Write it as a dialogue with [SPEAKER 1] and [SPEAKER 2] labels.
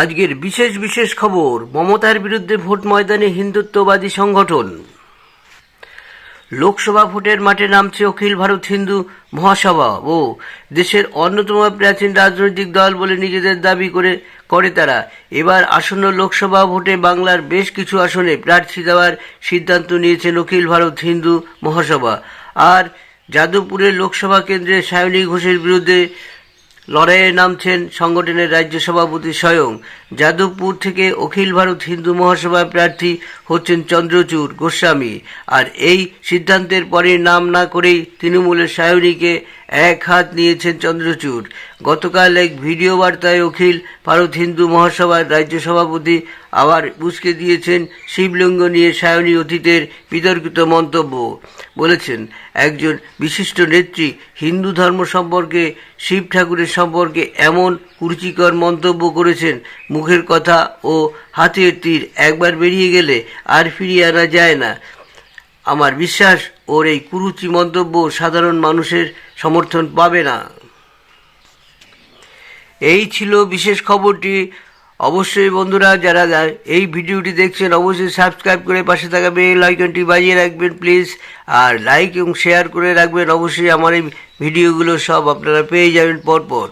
[SPEAKER 1] আজকের বিশেষ বিশেষ খবর, মমতার বিরুদ্ধে ভোট ময়দানে হিন্দুত্ববাদী সংগঠন। লোকসভা ভোটের মাঠে নামছে অখিল ভারত হিন্দু মহাসভা ও দেশের অন্যতম প্রাচীন রাজনৈতিক দল বলে নিজেদের দাবি করে করে তারা। এবার আসন্ন লোকসভা ভোটে বাংলার বেশ কিছু আসনে প্রার্থী দেওয়ার সিদ্ধান্ত নিয়েছেন অখিল ভারত হিন্দু মহাসভা। আর যাদবপুরের লোকসভা কেন্দ্রে সায়নী ঘোষের বিরুদ্ধে লড়াইয়ে নামছেন সংগঠনের রাজ্য সভাপতি স্বয়ং। যাদবপুর থেকে অখিল ভারত হিন্দু মহাসভা প্রার্থী হচ্ছেন চন্দ্রচূড় গোস্বামী। আর এই সিদ্ধান্তের পরে নাম না করেই তৃণমূলের সায়নীকে এক হাত নিয়েছেন চন্দ্রচূড়। গতকাল এক ভিডিও বার্তায় অখিল ভারত হিন্দু মহাসভার রাজ্য সভাপতি আবার উস্কে দিয়েছেন শিবলিঙ্গ নিয়ে সায়নী অতীতের বিতর্কিত মন্তব্য। বলেছেন, একজন বিশিষ্ট নেত্রী হিন্দু ধর্ম সম্পর্কে, শিব ঠাকুরের সম্পর্কে এমন কুরুচিকর মন্তব্য করেছেন, মুখের কথা ও হাতের তীর একবার বেরিয়ে গেলে আর ফিরিয়ে আনা যায় না। আমার বিশ্বাস, ওর এই কুরুচি মন্তব্য সাধারণ মানুষের সমর্থন পাবে না। এই ছিল বিশেষ খবরটি। অবশ্যই বন্ধুরা, যারা এই ভিডিওটি দেখছেন, অবশ্যই সাবস্ক্রাইব করে পাশে থাকা বেল আইকনটি বাজিয়ে রাখবেন প্লিজ আর লাইক এবং শেয়ার করে রাখবেন, অবশ্যই আমার এই ভিডিওগুলো সব আপনারা পেয়ে যাবেন পরপর।